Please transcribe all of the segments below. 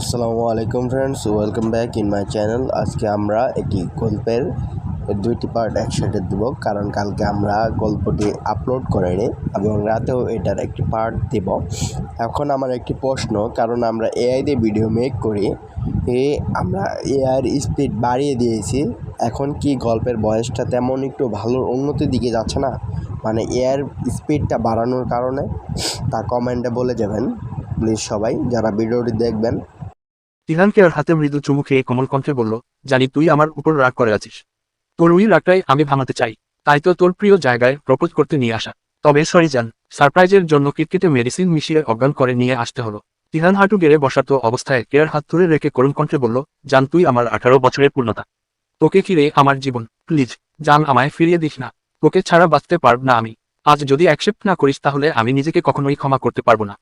আসসালামু আলাইকুম friends welcome back in my channel আজকে আমরা একটি গল্পের দুইটি পার্ট একসাথে দেব, কারণ কালকে আমরা গল্পটি আপলোড করিনি এবং রাতেও এটার একটি পার্ট দেব। এখন আমার একটি প্রশ্ন, কারণ আমরা এআই দিয়ে ভিডিও মেক করি, এ আমরা এআইয়ের স্পিড বাড়িয়ে দিয়েছি, এখন কি গল্পের বয়সটা তেমন একটু ভালো উন্নতির দিকে যাচ্ছে না? মানে এআইয়ের স্পিডটা বাড়ানোর কারণে, তা কমেন্টে বলে যাবেন প্লিজ সবাই, যারা ভিডিওটি দেখবেন তিহানকে আর হাতে মৃদু চুমু খেয়ে কোমল কণ্ঠে বলল, জানি তুই আমার উপর রাগ করে আছিস। তোর ওই রাগটাই আমি ভাঙাতে চাই। তাই তো তোর প্রিয় জায়গায় প্রপোজ করতে নিয়ে আসা। তবে সরি যান সারপ্রাইজের জন্য কিটকিটে মেডিসিন মিশিয়ে অজ্ঞান করে নিয়ে আসতে হলো। তিহান হাঁটু গেড়ে বসাতো অবস্থায় কেয়ার হাত ধরে রেখে করুণ কণ্ঠে বলল, জান, তুই আমার আঠারো বছরের পূর্ণতা। তোকে ঘিরে আমার জীবন। প্লিজ, জান, আমায় ফিরিয়ে দিস না। তোকে ছাড়া বাঁচতে পারব না আমি। আজ যদি অ্যাকসেপ্ট না করিস তাহলে আমি নিজেকে কখনোই ক্ষমা করতে পারব না।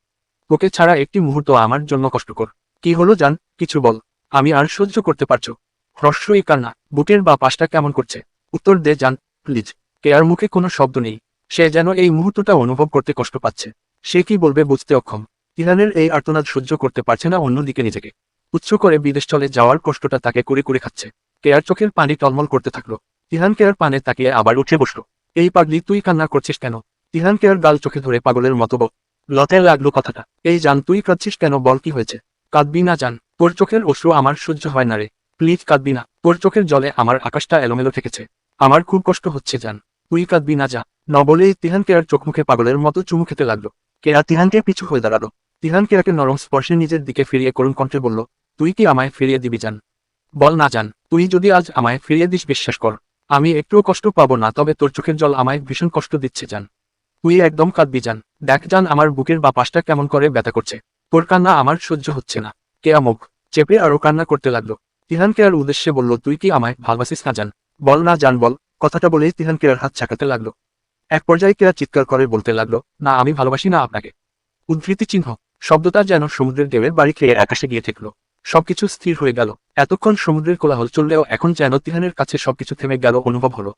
তোকে ছাড়া একটি মুহূর্ত আমার জন্য কষ্টকর। কি হলো জান? কিছু বল। আমি আর সহ্য করতে পারছ। হ্রস্বই কান্না। বুটের বা পাশটা কেমন করছে? উত্তর দে জান, প্লিজ। কেয়ার মুখে কোনো শব্দ নেই। সে যেন এই মুহূর্তটা অনুভব করতে কষ্ট পাচ্ছে। সে কি বলবে বুঝতে অক্ষম। তিহানের এই আর্তনাদ সহ্য করতে পারছে না অন্যদিকে নিজেকে। উচ্চ করে বিদেশ চলে যাওয়ার কষ্টটা তাকে কুড়ে কুড়ে খাচ্ছে। কেয়ার চোখের পানি টলমল করতে থাকল। তিহান কেয়ার পানে তাকিয়ে আবার উঠে বসল। এই পাগলি, তুই কান্না করছিস কেন? তিহান কেয়ার গাল চোখে ধরে পাগলের মতো লতে লাগল কথাটা। এই জান, তুই কাঁদছিস কেন? বল, কি হয়েছে? কাঁদবি না জান, তোর চোখের অশ্রু আমার সহ্য হয় না রে। প্লিজ কাঁদবি না, তোর চোখের জলে আমার আকাশটা এলোমেলো থেকেছে। আমার খুব কষ্ট হচ্ছে জান, তুই কাঁদবি না যা। ন বলেই তিহান কেয়ার চোখ মুখে পাগলের মতো চুমু খেতে লাগল। কেয়া তিহানকে পিছু হয়ে দাঁড়াল? তিহান কেয়াকে নরম স্পর্শে নিজের দিকে ফিরিয়ে করুণ কণ্ঠে বলল, তুই কি আমায় ফিরিয়ে দিবি জান? বল না জান, তুই যদি আজ আমায় ফিরিয়ে দিস বিশ্বাস কর, আমি একটুও কষ্ট পাবো না, তবে তোর চোখের জল আমায় ভীষণ কষ্ট দিচ্ছে জান। তুই একদম কাঁদবি জান, দেখ জান আমার বুকের বা পাশটা কেমন করে ব্যথা করছে। তোর কান্না আমার সহ্য হচ্ছে না। কেয়া মুখ চেপে আরও কান্না করতে লাগল। তিহান কেয়ার উদ্দেশ্যে বলল, তুই কি আমায় ভালবাসিস না জান? বল না জান, বল। কথাটা বলেই তিহান কেয়ার হাত ছাকাতে লাগল। এক পর্যায়ে কেয়া চিৎকার করে বলতে লাগল, না, আমি ভালোবাসি না আপনাকে। উদ্ধৃতি চিহ্ন। শব্দটা যেন সমুদ্রের ঢেউয়ের বাড়ি খেয়ে আকাশে গিয়ে ঠেকলো। সবকিছু স্থির হয়ে গেল। এতক্ষণ সমুদ্রের কোলাহল চললেও এখন যেন তিহানের কাছে সবকিছু থেমে গেল, অনুভব হলো।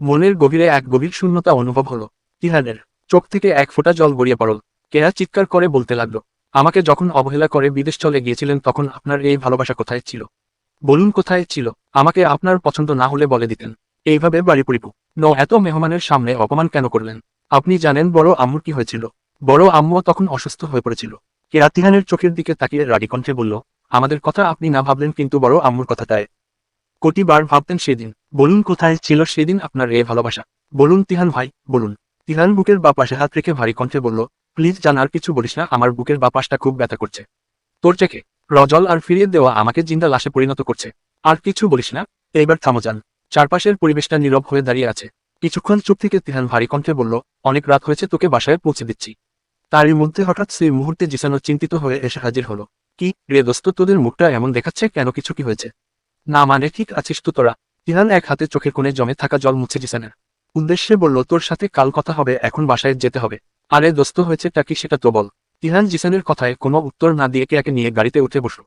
মনের গভীরে এক গভীর শূন্যতা অনুভব হলো। তিহানের চোখ থেকে এক ফোঁটা জল গড়িয়ে পড়ল। কেয়া চিৎকার করে বলতে লাগল আমাকে যখন অবহেলা করে বিদেশ চলে গিয়েছিলেন তখন আপনার এই ভালোবাসা কোথায় ছিল? বলুন কোথায় ছিল? আমাকে আপনার পছন্দ না হলে বলে দিতেন। এইভাবে বাড়ি পরিপু ন, এত মেহমানের সামনে অপমান কেন করলেন? আপনি জানেন বড় আম্মুর কি হয়েছিল। বড় আম্মুও তখন অসুস্থ হয়ে পড়েছিল। কেয়া তিহানের চোখের দিকে তাকিয়ে রাডি কণ্ঠে বলল, আমাদের কথা আপনি না ভাবলেন কিন্তু বড় আম্মুর কথাটায়। কোটিবার ভাবতেন সেদিন। বলুন কোথায় ছিল সেদিন আপনার এ ভালোবাসা। বলুন তিহান ভাই, বলুন। তিহান বুকের বা পাশে হাত রেখে ভারী কণ্ঠে বলল প্লিজ জান, আর কিছু বলিস না, আমার বুকের বা পাশটা খুব ব্যথা করছে। তোর চেকে রজল আর ফিরিয়ে দেওয়া আমাকে জিন্দা লাশে পরিণত করছে। আর কিছু বলিস না, এইবার থামো যান চারপাশের পরিবেশটা নীরব হয়ে দাঁড়িয়ে আছে। কিছুক্ষণ চুপ থেকে তিহান ভারী কণ্ঠে বলল, অনেক রাত হয়েছে, তোকে বাসায় পৌঁছে দিচ্ছি। তারই মধ্যে হঠাৎ সেই মুহূর্তে জিসানো চিন্তিত হয়ে এসে হাজির হলো। কি রে দোস্ত, তোদের মুখটা এমন দেখাচ্ছে? কেন, কিছু কি হয়েছে? না মানে ঠিক আছিস তো তোরা? তিহান এক হাতে চোখের কোণে জমে থাকা জল মুছে জিসানের। উদ্দেশ্যে বলল, তোর সাথে কাল কথা হবে, এখন বাসায় যেতে হবে। আরে দোস্ত, হয়েছেটা কি সেটা তো বল। তিহান জিসানের কথায় কোনো উত্তর না দিয়ে কেয়াকে নিয়ে গাড়িতে উঠে বসল।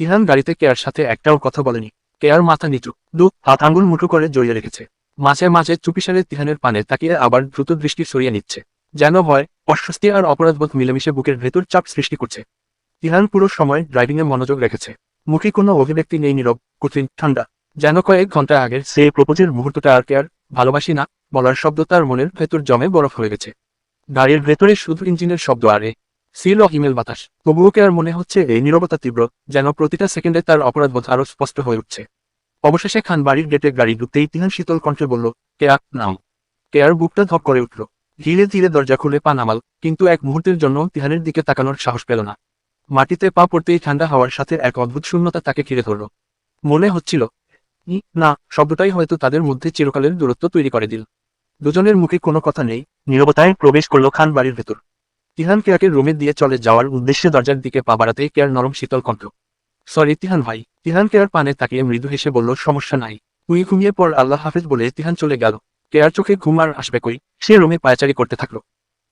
তিহান গাড়িতে কেয়ার সাথে একটাও কথা বলেনি। কেয়ার মাথা নিচু। দু, হাত আঙ্গুল মুঠো করে জড়িয়ে রেখেছে। মাঝে মাঝে চুপিসারে তিহানের পানে তাকিয়ে আবার দ্রুত দৃষ্টি সরিয়ে নিচ্ছে। যেন ভয় অস্বস্তি আর অপরাধবোধ মিলেমিশে বুকের ভেতর চাপ সৃষ্টি করছে। তিহান পুরো সময় ড্রাইভিংয়ে মনোযোগ রেখেছে। মুখে কোনো অভিব্যক্তি নেই নীরব, কঠিন, ঠান্ডা। যেন কয়েক ঘণ্টা আগের সেই প্রপোজের মুহূর্তটা আর কেয়ার ভালোবাসি না বলার শব্দ তার মনের ভেতর জমে বরফ হয়ে গেছে। গাড়ির ভেতরে শুধু ইঞ্জিনের শব্দ আরে সিল ও হিমেল বাতাস। তবুও আর মনে হচ্ছে এই নীরবতা তীব্র, যেন প্রতিটা সেকেন্ডে তার অপরাধবোধ আরও স্পষ্ট হয়ে উঠছে? অবশেষে খান বাড়ির গেটে গাড়ি ঢুকতেই তিহান শীতল কণ্ঠে বলল কেয়া নাম? কেয়ার বুকটা ধপ করে উঠল। ধীরে ধীরে দরজা খুলে পা নামাল, কিন্তু এক মুহূর্তের জন্য তিহানের দিকে তাকানোর সাহস পেল না। মাটিতে পা পড়তেই ঠান্ডা হওয়ার সাথে এক অদ্ভুত শূন্যতা তাকে ঘিরে ধরল। মনে হচ্ছিল না, শব্দটাই হয়তো তাদের মধ্যে চিরকালের দূরত্ব তৈরি করে দিল। দুজনের মুখে কোনো কথা নেই নীরবতায় প্রবেশ করল খান বাড়ির ভেতর। তিহান কেয়াকে রুমে দিয়ে চলে যাওয়ার উদ্দেশ্যে দরজার দিকে পা বাড়াতেই কেয়ার নরম শীতল কণ্ঠ। সরি তিহান ভাই। তিহান কেয়ার পানে তাকিয়ে মৃদু হেসে বলল, সমস্যা নাই। তুই ঘুমিয়ে পর আল্লাহ হাফেজ বলে তিহান চলে গেল। কেয়ার চোখে ঘুম আর আসবে কই? সে রুমে পায়চারি করতে থাকল।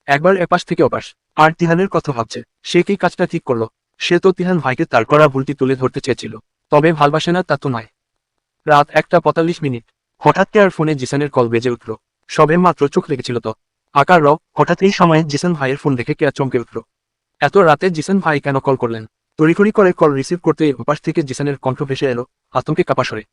একবার এপাশ থেকে ওপাশ। আর তিহানের কথা ভাবছে, সে কি কাজটা ঠিক করল? সে তো তিহান ভাইকে তার করা ভুলটি তুলে ধরতে চেয়েছিল। তবে ভালবাসে না তা তো নয়। রাত একটা পঁয়তাল্লিশ মিনিট। হঠাৎ কেয়ার ফোনে জিসানের কল বেজে উঠল। সবে মাত্র চোখ লেগেছিল তো। আকার র হঠাৎ এই সময়ে জিসান ভাইয়ের ফোন দেখে কেয়া চমকে উঠল। এত রাতে জিসান ভাই কেন কল করলেন? তড়িঘড়ি করে কল রিসিভ করতে ওপাশ থেকে জিসানের কণ্ঠ ভেসে এলো, আতঙ্কে কাপাসরে।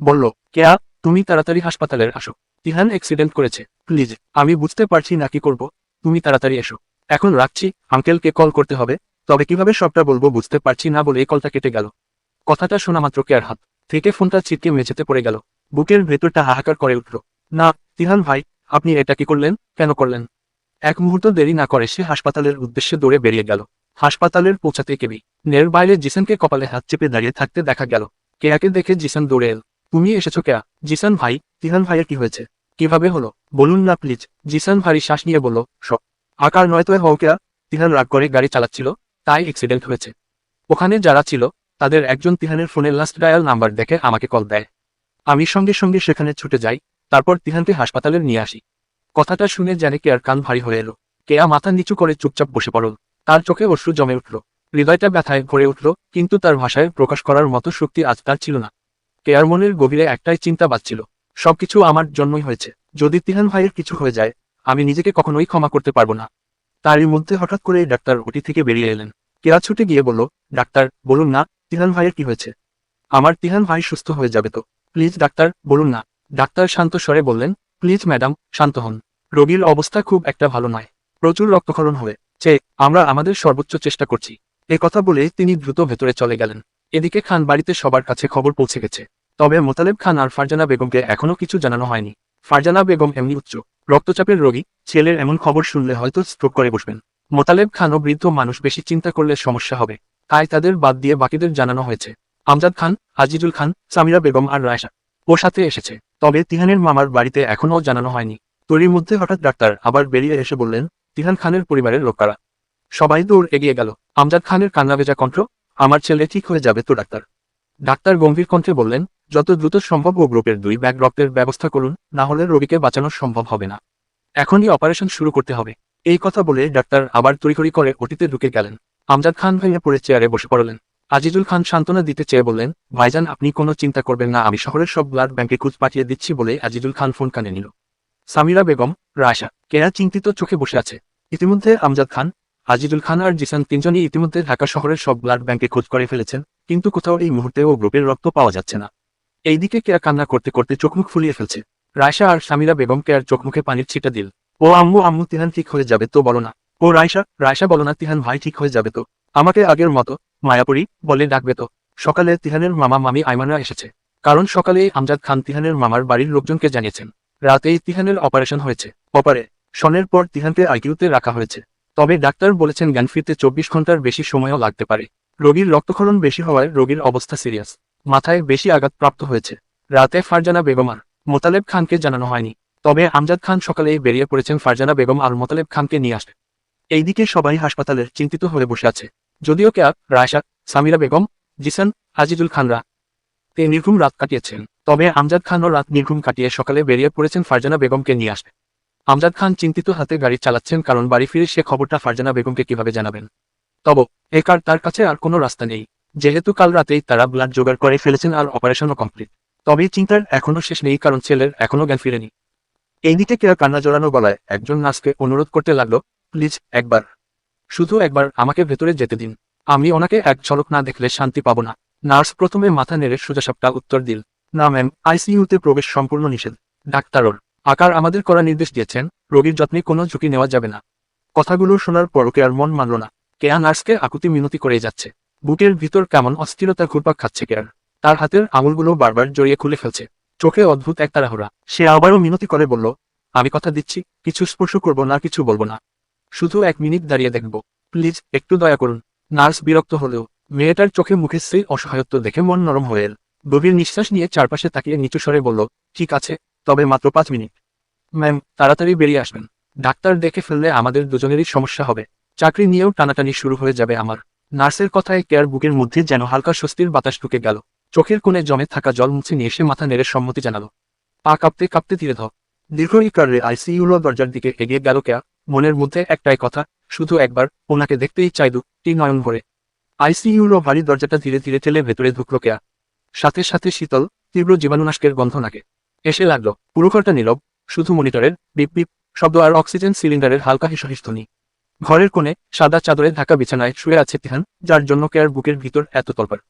বলল, কেয়া, তুমি তাড়াতাড়ি হাসপাতালের আসো। তিহান অ্যাক্সিডেন্ট করেছে। প্লিজ, আমি বুঝতে পারছি না কি করব। তুমি তাড়াতাড়ি এসো। এখন রাখছি, আঙ্কেলকে কল করতে হবে। তবে কীভাবে সবটা বলব বুঝতে পারছি না বলে এই কলটা কেটে গেল। কথাটা শোনা মাত্র কেয়ার হাত। থেকে ফোনটা ছিটকে মেঝেতে পড়ে গেল। বুকের ভেতরটা হাহাকার করে উঠল। না, তিহান ভাই আপনি এটা কি করলেন? কেন করলেন? এক মুহূর্ত দেরি না করে সে হাসপাতালের উদ্দেশ্যে দৌড়ে বেরিয়ে গেল। হাসপাতালের পৌঁছাতে কেবি? নের বাইরে জিসানকে কপালে হাত চেপে দাঁড়িয়ে থাকতে দেখা গেল। কেয়াকে দেখে জিসান দৌড়ে এল। তুমি এসেছ কেয়া জিসান ভাই, তিহান ভাইয়ের কি হয়েছে? কীভাবে হলো? বলুন না প্লিজ। জিসান ভারী শ্বাস নিয়ে বলল, সব। আকার নয়তো হও কেয়া তিহান রাগ করে গাড়ি চালাচ্ছিল। তাই অ্যাক্সিডেন্ট হয়েছে। ওখানে যারা ছিল, তাদের একজন তিহানের ফোনের লাস্ট ডায়াল নাম্বার দেখে আমাকে কল দেয়। আমি সঙ্গে সঙ্গে সেখানে ছুটে যাই। তারপর তিহানকে হাসপাতালে নিয়ে আসি। কথাটা শুনে জানে কেয়ার কান ভারী হয়ে এলো। কেয়া মাথা নিচু করে চুপচাপ বসে পড়ল। তার চোখে অশ্রু জমে উঠল। হৃদয়টা ব্যথায় ভরে উঠল, কিন্তু তার ভাষায় প্রকাশ করার মতো শক্তি আজ তার ছিল না। কেয়ার মনের গভীরে একটাই চিন্তা বাজছিল। সবকিছু আমার জন্যই হয়েছে। যদি তিহান ভাইয়ের কিছু হয়ে যায়, আমি নিজেকে কখনোই ক্ষমা করতে পারব না। তারই মধ্যে হঠাৎ করে ডাক্তার ওটি থেকে বেরিয়ে এলেন। কেয়া ছুটে গিয়ে বলল, ডাক্তার, বলুন না, তিহান ভাইয়ের কি হয়েছে? আমার তিহান ভাই সুস্থ হয়ে যাবে তো। প্লিজ, ডাক্তার, বলুন না। ডাক্তার শান্ত স্বরে বললেন, প্লিজ ম্যাডাম, শান্ত হন। রোগীর অবস্থা খুব একটা ভালো নয়। প্রচুর রক্তক্ষরণ হবে। চে আমরা আমাদের সর্বোচ্চ চেষ্টা করছি। এ কথা বলে তিনি দ্রুত ভেতরে চলে গেলেন। এদিকে খান বাড়িতে সবার কাছে খবর পৌঁছে গেছে। তবে মোতালেব খান আর ফারজানা বেগমকে এখনও কিছু জানানো হয়নি। ফারজানা বেগম এমনি উচ্চ। রক্তচাপের রোগী, ছেলের এমন খবর শুনলে হয়তো স্ট্রোক করে বসবেন। মোতালেব খান ও বৃদ্ধ মানুষ বেশি চিন্তা করলে সমস্যা হবে। তাই তাদের বাদ দিয়ে বাকিদের জানানো হয়েছে। আমজাদ খান, আজিজুল খান, সামিরা বেগম আর রায়সা ওর সাথে এসেছে। তবে তিহানের মামার বাড়িতে এখনও জানানো হয়নি। তরির মধ্যে হঠাৎ ডাক্তার আবার বেরিয়ে এসে বললেন, তিহান খানের পরিবারের লোকেরা সবাই দৌড় এগিয়ে গেল। আমজাদ খানের কান্না ভেজা কণ্ঠ, আমার ছেলে ঠিক হয়ে যাবে তো, ডাক্তার। ডাক্তার গম্ভীর কণ্ঠে বললেন, যত দ্রুত সম্ভব ও গ্রুপের দুই ব্যাগ রক্তের ব্যবস্থা করুন, না হলে রোগীকে বাঁচানো সম্ভব হবে না। এখনই অপারেশন শুরু করতে হবে। এই কথা বলে ডাক্তার আবার তড়িঘড়ি করে ওটিতে ঢুকে গেলেন। আমজাদ খান ভাইয়া পড়ে চেয়ারে বসে পড়লেন। আজিজুল খান সান্ত্বনা দিতে চেয়ে বললেন, ভাইজান, আপনি কোনো চিন্তা করবেন না, আমি শহরের সব ব্লাড ব্যাংকে খুঁজ পাঠিয়ে দিচ্ছি বলে আজিজুল খান ফোন কানে নিল। সামিরা বেগম রায়সা কেয়া চিন্তিত চোখে বসে আছে? ইতিমধ্যে আমজাদ খান, আজিজুল খান আর জিসান তিনজনই ইতিমধ্যে ঢাকা শহরের সব ব্লাড ব্যাংকে খোঁজ করে ফেলেছেন, কিন্তু কোথাও এই মুহূর্তে ও গ্রুপের রক্ত পাওয়া যাচ্ছে না। এইদিকে কেয়া কান্না করতে করতে চোখমুখ ফুলিয়ে ফেলছে। রায়সা আর সামিরা বেগম কেয়ার চোখমুখে পানির ছিটা দিল। ও আম্মু আম্মু, তিহান ঠিক হয়ে যাবে তো বলো না। ও রায়সা রায়সা বলো না, তিহান ভাই ঠিক হয়ে যাবে তো। আমাকে আগের মতো মায়াপুরি বলে ডাকবে তো। সকালে তিহানের মামা মামি আইমানরা এসেছে। কারণ সকালে আমজাদ খান তিহানের মামার বাড়ির লোকজনকে জানিয়েছেন। রাতেই তিহানের অপারেশন হয়েছে। অপারে সনের পর তিহানকে আইকিউতে রাখা হয়েছে। তবে ডাক্তার বলেছেন জ্ঞান ফিরতে চব্বিশ ঘণ্টার বেশি সময়ও লাগতে পারে। রোগীর রক্তক্ষরণ বেশি হওয়ায় রোগীর অবস্থা সিরিয়াস। মাথায় বেশি আঘাত প্রাপ্ত হয়েছে। রাতে ফারজানা বেগম আর মোতালেব খানকে জানানো হয়নি। তবে আমজাদ খান সকালেই বেরিয়ে পড়েছেন ফারজানা বেগম আর মোতালেব খানকে নিয়ে আসবে এইদিকে সবাই হাসপাতালের চিন্তিত হয়ে বসে আছে। যদিও কেয়া রায়শাক, সামিরা বেগম, জিসান, আজিজুল খানরা তে নির্ঘুম রাত কাটিয়েছেন। তবে আমজাদ খানও রাত নির্ঘুম কাটিয়ে সকালে বেরিয়ে পড়েছেন ফারজানা বেগমকে নিয়ে আসবে আমজাদ খান চিন্তিত হাতে গাড়ি চালাচ্ছেন কারণ বাড়ি ফিরে সে খবরটা ফারজানা বেগমকে কীভাবে জানাবেন। তব একার তার কাছে আর কোনো রাস্তা নেই। যেহেতু কাল রাতেই তারা ব্লাড জোগাড় করে ফেলেছেন আর অপারেশনও কমপ্লিট। তবে চিন্তার এখনও শেষ নেই কারণ ছেলের এখনও জ্ঞান ফিরেনি। এইদিকে কেয়া কান্না জড়ানো গলায় একজন নার্সকে অনুরোধ করতে লাগল, প্লিজ, একবার। শুধু একবার আমাকে ভেতরে যেতে দিন। আমি ওনাকে এক ঝলক না দেখলে শান্তি পাবো না। নার্স প্রথমে মাথা নেড়ে সোজাসাপটা উত্তর দিল, না, ম্যাম, আইসিইউতে প্রবেশ সম্পূর্ণ নিষেধ। ডাক্তারর আকার আমাদের করা নির্দেশ দিয়েছেন, রোগীর যত্নে কোনো ঝুঁকি নেওয়া যাবে না। কথাগুলো শোনার পর কেয়ার মন মানল না। কেয়া নার্সকে আকুতি মিনতি করে যাচ্ছে। বুকের ভিতর কেমন অস্থিরতা ঘুরপাক খাচ্ছে কেয়ার। তার হাতের আঙুলগুলো বারবার জড়িয়ে খুলে ফেলছে। চোখে অদ্ভুত এক তাড়াহুড়া। সে আবারও মিনতি করে বলল, আমি কথা দিচ্ছি, কিছু স্পর্শ করব না, কিছু বলব না। শুধু এক মিনিট দাঁড়িয়ে দেখব। প্লিজ, একটু দয়া করুন। নার্স বিরক্ত হলেও, মেয়েটার চোখে মুখে সেই অসহায়ত্ব দেখে মন নরম হয়ে এল। গভীর নিঃশ্বাস নিয়ে চারপাশে তাকিয়ে নিচু স্বরে বলল, ঠিক আছে, তবে মাত্র পাঁচ মিনিট। ম্যাম, তাড়াতাড়ি বেরিয়ে আসবেন। ডাক্তার দেখে ফেললে আমাদের দুজনেরই সমস্যা হবে। চাকরি নিয়েও টানাটানি শুরু হয়ে যাবে আমার। নার্সের কথায় কেয়ার বুকের মধ্যে যেন হালকা স্বস্তির বাতাস ঢুকে গেল। চোখের কোণে জমে থাকা জল মুছে নিয়ে এসে মাথা নেড়ে সম্মতি জানালো। পা কাঁপতে কাঁপতে তীরে ধ দীর্ঘ ইকারে আইসিইউর দরজার দিকে এগিয়ে গেল কেয়া মনের মধ্যে একটাই কথা, শুধু একবার, ওনাকে দেখতেই চাই দুটি নয়ন ভরে। আইসিইউর ভারী দরজাটা ধীরে ধীরে ঠেলে ভেতরে ঢুকলো কেয়া। সাথে সাথে শীতল, তীব্র জীবাণুনাশকের গন্ধ নাকে। এসে লাগল পুরো ঘরটা নীরব, শুধু মনিটরের, বিপ বিপ, শব্দ আর অক্সিজেন সিলিন্ডারের হালকা হিসহিস ধ্বনি ঘরের কোণে সাদা চাদরে ঢাকা বিছানায় শুয়ে আছে তিহান, যার জন্য কেয়ার বুকের ভিতর এত তলপার।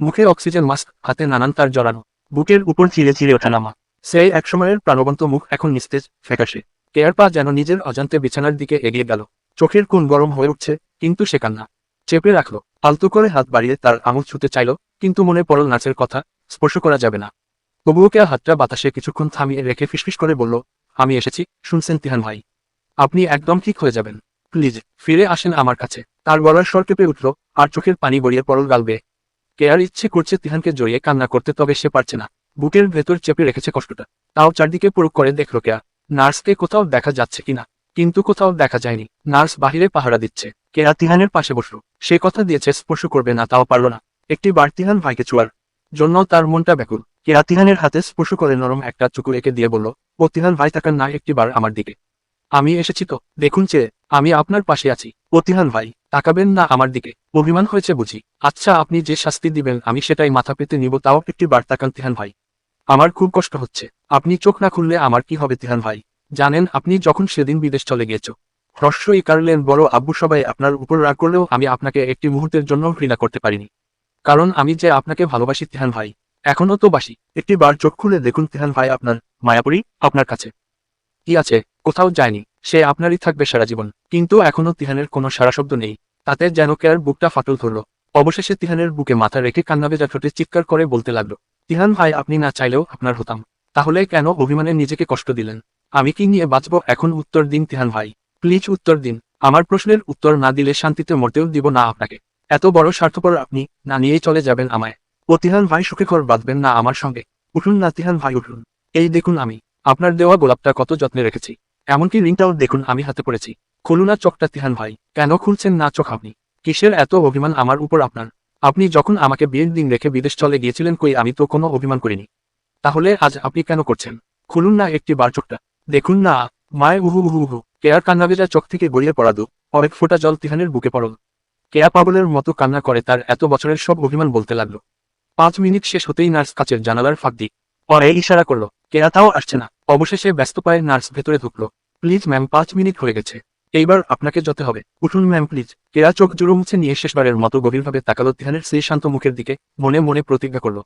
মুখে অক্সিজেন মাস্ক, হাতে নানান তার জড়ানো। বুকের উপর চিরে চিরে ওঠা নামা সেই একসময়ের প্রাণবন্ত মুখ এখন নিস্তেজ, ফ্যাকাশে। কেয়ার পা যেন নিজের অজান্তে বিছানার দিকে এগিয়ে গেল। চোখের কোণ গরম হয়ে উঠছে, কিন্তু সে কান্না চেপে রাখল। আলতো করে হাত বাড়িয়ে তার আঙুল ছুতে চাইল, কিন্তু মনে পড়ল নাচের কথা, স্পর্শ করা যাবে না। তবুও কেয়া হাতটা বাতাসে কিছুক্ষণ থামিয়ে রেখে ফিসফিস করে বলল, আমি এসেছি, শুনছেন তিহান ভাই। আপনি একদম ঠিক হয়ে যাবেন। প্লিজ, ফিরে আসেন আমার কাছে। তার গলার স্বর কেঁপে উঠল, আর চোখের পানি গড়িয়ে পড়ল গালবে। কেয়ার ইচ্ছে করছে তিহানকে জড়িয়ে কান্না করতে, তবে সে পারছে না। বুকের ভেতর চেপে রেখেছে কষ্টটা। তাও চারদিকে পুরুক করে দেখল কেয়া। নার্সকে কোথাও দেখা যাচ্ছে কিনা? কিন্তু কোথাও দেখা যায়নি। নার্স বাহিরে পাহারা দিচ্ছে। কেয়া তিহানের পাশে বসল? সে কথা দিয়েছে, স্পর্শ করবে না, তাও পারল না। একটি বার তিহান ভাইকে চুয়ার জন্য তার মনটা ব্যাকুল। কেয়া তিহানের হাতে স্পর্শ করে নরম একটা চুকু এঁকে দিয়ে বলল, ও তিহান ভাই, তাকান না একটি বার আমার দিকে। আমি এসেছি তো, দেখুন চেয়ে আমি আপনার পাশে আছি। প্রতিহান ভাই, তাকাবেন না আমার দিকে। অভিমান হয়েছে বুঝি। আচ্ছা আপনি যে শাস্তি দিবেন, আমি সেটাই মাথা পেতে নিব, তাও একটি বার তাকান তিহান ভাই। আমার খুব কষ্ট হচ্ছে। আপনি চোখ না খুললে আমার কি হবে তিহান ভাই? জানেন, আপনি যখন সেদিন বিদেশ চলে গিয়েছ। হ্রস্বই কারলেন বড় আব্বু সবাই আপনার উপর রাগ করলেও আমি আপনাকে একটি মুহূর্তের জন্য ঘৃণা করতে পারিনি। কারণ আমি যে আপনাকে ভালোবাসি তিহান ভাই, এখনও তো বাসি। একটি বার চোখ খুলে দেখুন তিহান ভাই আপনার মায়াপুরি, আপনার কাছে। কি আছে? কোথাও যায়নি। সে আপনারই থাকবে সারা জীবন। কিন্তু এখনও তিহানের কোনো সারা শব্দ নেই। তাতে যেন কেয়ার বুকটা ফাটল ধরল। অবশেষে তিহানের বুকে মাথা রেখে কান্না ভেজা ঠোঁটে চিৎকার করে বলতে লাগল তিহান ভাই, আপনি না চাইলেও আপনার হতাম। তাহলে কেন অভিমানে নিজেকে কষ্ট দিলেন? আমি কি নিয়ে বাঁচব? এখন উত্তর দিন তিহান ভাই। প্লিজ উত্তর দিন। আমার প্রশ্নের উত্তর না দিলে শান্তিতে মরতেও দিব না আপনাকে। এত বড় স্বার্থপর আপনি না নিয়েই চলে যাবেন আমায়। ও তিহান ভাই, সুখে ঘর বাঁধবেন না আমার সঙ্গে। উঠুন না তিহান ভাই, উঠুন। এই দেখুন আমি। আপনার দেওয়া গোলাপটা কত যত্নে রেখেছি। এমনকি রিংটাও দেখুন, আমি হাতে পড়েছি। খুলুন চোখটা তিহান ভাই। কেন খুলছেন না চোখ আপনি? কিসের এত অভিমান আমার উপর আপনার? আপনি যখন আমাকে বিয়ের দিন রেখে বিদেশ চলে গিয়েছিলেন কই, আমি তো কোনো অভিমান করিনি। তাহলে আজ আপনি কেন করছেন? খুলুন না একটি বার চোখটা। দেখুন না, মায় উহু উহু উহু, কেয়ার কান্নাভেজা চোখ থেকে গড়িয়ে পড়া দু অনেক ফোঁটা জল তিহানের বুকে পড়ল। কেয়া পাগলের মতো কান্না করে তার এত বছরের সব অভিমান বলতে লাগল। পাঁচ মিনিট শেষ হতেই নার্স কাচের জানালার ফাঁক দি পরে ইশারা করল, কেয়া তাও আসছে না। অবশেষে ব্যস্ত পায়ে নার্স ভেতরে ঢুকলো। প্লিজ ম্যাম, পাঁচ মিনিট হয়ে গেছে। এইবার আপনাকে যেতে হবে। উঠুন ম্যাম, প্লিজ। কেয়া চোখ জুড়ো মুছে নিয়ে শেষবারের মতো গভীরভাবে তাকালো তিহানের সেই শান্ত মুখের দিকে, মনে মনে প্রতিজ্ঞা করল।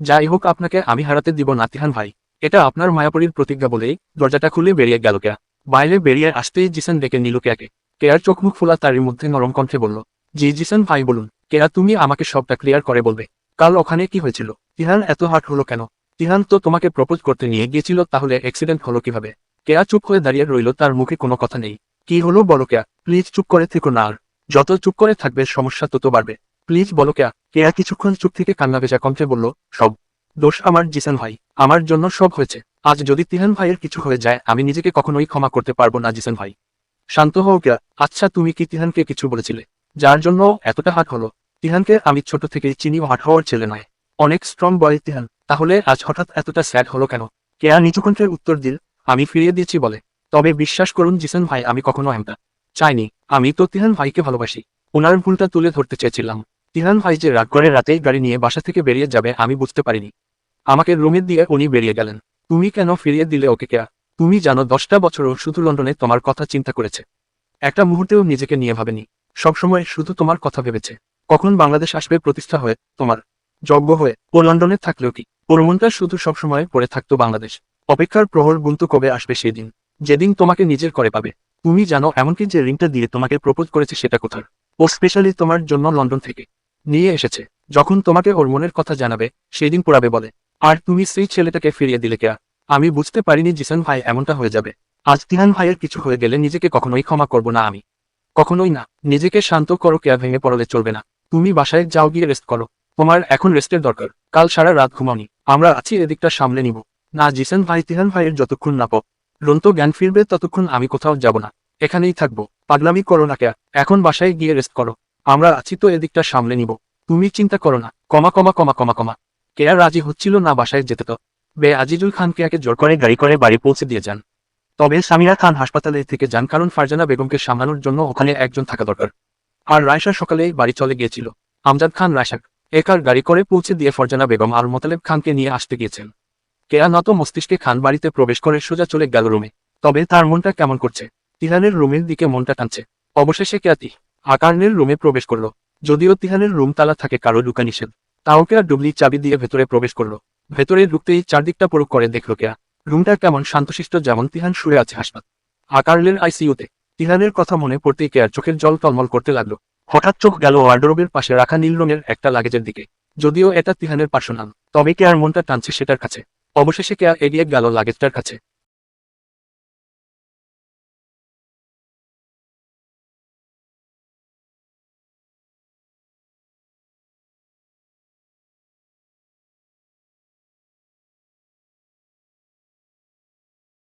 যাই হোক, আপনাকে আমি হারাতে দিব না, তিহান ভাই। এটা আপনার মায়াপরির প্রতিজ্ঞা বলেই দরজাটা খুলে বেরিয়ে গেল কেয়া বাইরে বেরিয়ে আসতেই জিসান ডেকে নিল কেয়াকে কেয়ার চোখ মুখ ফোলা তারই মধ্যে নরম কণ্ঠে বলল, জি জিসান ভাই, বলুন। কেয়া তুমি আমাকে সবটা ক্লিয়ার করে বলবে। কাল ওখানে কি হয়েছিল? তিহান এত হাট হলো কেন? তিহান তো তোমাকে প্রপোজ করতে নিয়ে গিয়েছিল, তাহলে অ্যাক্সিডেন্ট হলো কীভাবে? কেয়া চুপ হয়ে দাঁড়িয়ে রইল, তার মুখে কোনো কথা নেই। কি হলো বলো কেয়া প্লিজ চুপ করে থেকো না আর। যত চুপ করে থাকবে, সমস্যা তত বাড়বে। প্লিজ বলো কেয়া কিছুক্ষণ চুপ থেকে কান্না ভেজা কণ্ঠে বলল, সব। দোষ আমার, জিসান ভাই। আমার জন্য সব হয়েছে। আজ যদি তিহান ভাইয়ের কিছু হয়ে যায়, আমি নিজেকে কখনোই ক্ষমা করতে পারব না, জিসান ভাই। শান্ত হও কেয়া আচ্ছা তুমি কি তিহানকে কিছু বলেছিলে? যার জন্য এতটা হাট হলো। তিহানকে আমি ছোট থেকেই চিনি হাট হওয়ার ছেলে নয়। অনেক স্ট্রং বয় তিহান। তাহলে আজ হঠাৎ এতটা স্যাড হলো কেন? কেয়া নিচু উত্তর দিল, আমি ফিরিয়ে দিয়েছি বলে। তবে বিশ্বাস করুন, জিসান ভাই, আমি কখনো এমটা চাইনি। আমি তো তিহান ভাইকে ভালোবাসি। ওনার ভুলটা তুলে ধরতে চেয়েছিলাম। তিহান ভাই যে রাগ করে রাতেই গাড়ি নিয়ে বাসা থেকে বেরিয়ে যাবে, আমি বুঝতে পারিনি। আমাকে রুমে দিয়ে উনি বেরিয়ে গেলেন। তুমি কেন ফিরিয়ে দিলে ওকে কেয়া তুমি জানো, দশটা বছরও শুধু লন্ডনে তোমার কথা চিন্তা করেছে। একটা মুহূর্তেও নিজেকে নিয়ে ভাবেনি। সবসময় শুধু তোমার কথা ভেবেছে। কখন বাংলাদেশ আসবে প্রতিষ্ঠা হয়ে, তোমার যজ্ঞ হয়ে, ও লন্ডনে থাকলেও কি? ওর মনটা শুধু সবসময় পড়ে থাকতো বাংলাদেশ। অপেক্ষার প্রহর গুনতো কবে আসবে সেদিন যেদিন তোমাকে নিজের করে পাবে। তুমি জানো, এমনকি যে রিংটা দিয়ে তোমাকে প্রপোজ করেছে সেটা কোথার ও স্পেশালি তোমার জন্য লন্ডন থেকে নিয়ে এসেছে। যখন তোমাকে ওর মনের কথা জানাবে, সেদিন পোড়াবে বলে। আর তুমি সেই ছেলেটাকে ফিরিয়ে দিলে কেয়া আমি বুঝতে পারিনি জিসান ভাই, এমনটা হয়ে যাবে। আজ তিহান ভাইয়ের কিছু হয়ে গেলে নিজেকে কখনোই ক্ষমা করব না আমি। কখনোই না। নিজেকে শান্ত করো কেয়া ভেঙে পড়লে চলবে না। তুমি বাসায় যাও, গিয়ে রেস্ট করো। তোমার এখন রেস্টের দরকার। কাল সারা রাত ঘুমাওনি। আমরা আছি এদিকটা সামলে নিব। না, জিসান ভাই, তিহান ভাইয়ের যতক্ষণ না পাও রন্ত জ্ঞান ফিরবে ততক্ষণ আমি কোথাও যাব না। এখানেই থাকব। পাগলামি করো না, কেয়া। এখন বাসায় গিয়ে রেস্ট করো। আমরা আছি তো এদিকটা সামলে নিব। তুমি চিন্তা করো না। কমা কমা কমা কমা কমা। কেয়া রাজি হচ্ছিল না বাসায় যেতে তো। বে আজিজুল খান কেয়াকে জোর করে গাড়ি করে বাড়ি পৌঁছে দিয়ে যান। তবে সামিরা খান হাসপাতালে থেকে যান কারণ ফারজানা বেগমকে সামলানোর জন্য ওখানে একজন থাকা দরকার। আর রায়শা সকালেই বাড়ি চলে গিয়েছিল। আমজাদ খান রায়শাক একার গাড়ি করে পৌঁছে দিয়ে ফরজানা বেগম আর মোতালেব খানকে নিয়ে আসতে গিয়েছেন। কেয়া নত মস্তিষ্কে খান বাড়িতে প্রবেশ করে সোজা চলে গেল রুমে। তবে তার মনটা কেমন করছে? তিহানের রুমের দিকে মনটা টানছে। অবশেষে কেয়াতি আকার্নের রুমে প্রবেশ করল। যদিও তিহানের রুম তালা থাকে কারও ঢুকা নিষেধ, তাও কেয়া ডুবলি চাবি দিয়ে ভেতরে প্রবেশ করল। ভেতরে ঢুকতেই চারদিকটা পরক করে দেখল কেয়া রুমটা কেমন শান্তশিষ্ট যেমন তিহান শুয়ে আছে হাসপাতাল। আকার্নের আইসিইউতে। তিহানের কথা মনে পড়তেই কেয়ার চোখের জল টলমল করতে লাগল। হঠাৎ চোখ গেল ওয়ার্ডরোবের পাশে রাখা নীল রঙের একটা লাগেজের দিকে। যদিও এটা তিহানের পার্সোনাল, তবে কেয়ার মনটা টানছে সেটার কাছে। অবশেষে কেয়া এগিয়ে গেল লাগেজটার কাছে।